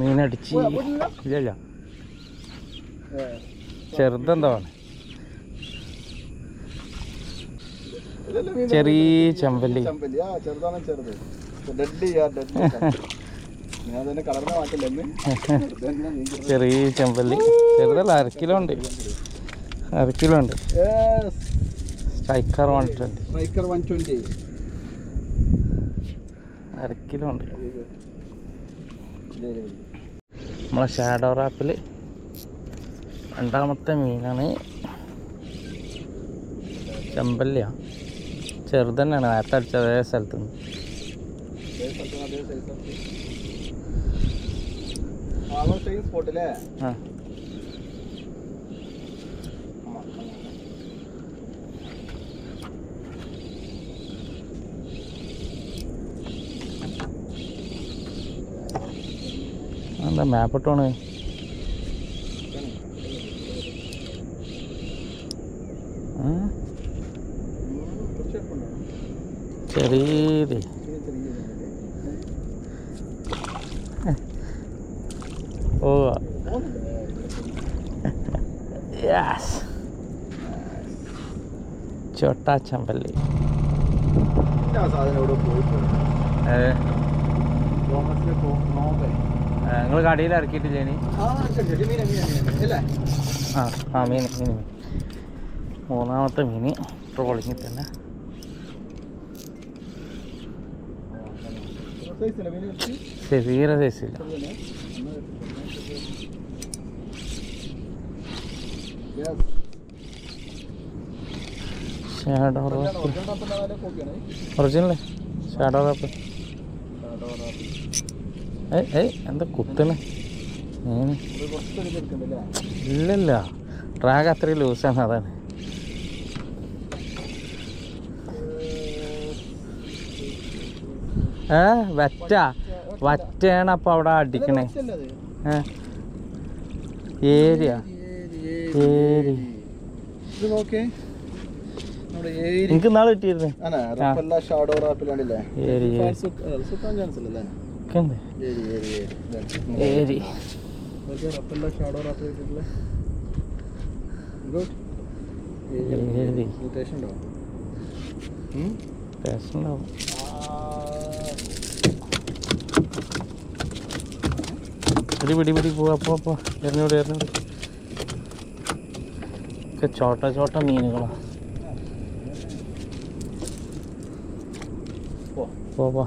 മീനടിച്ച് ഇല്ല ചെറുതെന്താണ് ചെറിയ ചെമ്പല്ലി. ചെറിയ ചെമ്പല്ലി. ചെറുതല്ല അര കിലോ ഉണ്ട്. അര കിലോ ഉണ്ട്. Striker one twenty 120. അര കിലോ ഉണ്ട്. നമ്മളെ ഷാഡോ റാപ്പിൽ രണ്ടാമത്തെ മീനാണ് ചെമ്പല്ലിയാ ചെറുതന്നെയാണ് നേരത്തെ അടിച്ച അതേ സ്ഥലത്ത് നിന്ന് അതേ സ്ഥലത്ത് അതേ size ആണ്. ആ, നമ്മൾ same spot അല്ലേ? ആ ആ, ആ. എന്താ മാപ്പ് ഇട്ടോണ് ആ, ഉം, കുറച്ച് എളുപ്പമുണ്ടോ? ചെറിയത് ചെറിയ ചെറിയ ചെറിയ. ഓ പോകുന്നില്ലേ? ചോട്ടാ ചമ്പല്ലി ഇല്ല, ആ സാധനം ഇവിടെ പോയിട്ടുണ്ട് തോമസിനെ പോ നോമ്പേ നിങ്ങൾ കടയിൽ ഇറക്കിയിട്ട് ജേനി ആ ആ മീൻ മീൻ മീൻ. മൂന്നാമത്തെ മീൻ ട്രോളിങ്ങിൽ തന്നെ. ചെറിയ സൈസില്ല. ഷാഡോ ഒറിജിനൽ ഷാഡോ റാപ്പ്. ഏയ് ഏ എന്താ കുത്തണ് ഇല്ലല്ല. ട്രാഗ് അത്രയും ലൂസാണ് അതാണ്. ഏ വറ്റ. വറ്റയാണ് അപ്പൊ അവിടെ അടിക്കണേ. ഏ. ഏരിയ. ഏരി. എനിക്ക് നാളെ കിട്ടിയിരുന്നേ? ഏരി ഉണ്ട്. ഏരി. ഉണ്ടാവും പിടി പിടി പിടി പോവാ പോ പോ. എറിഞ്ഞോട് എറിഞ്ഞോട്. ഒക്കെ ചോട്ട ചോട്ട മീനുകളാ. പോ. പോ.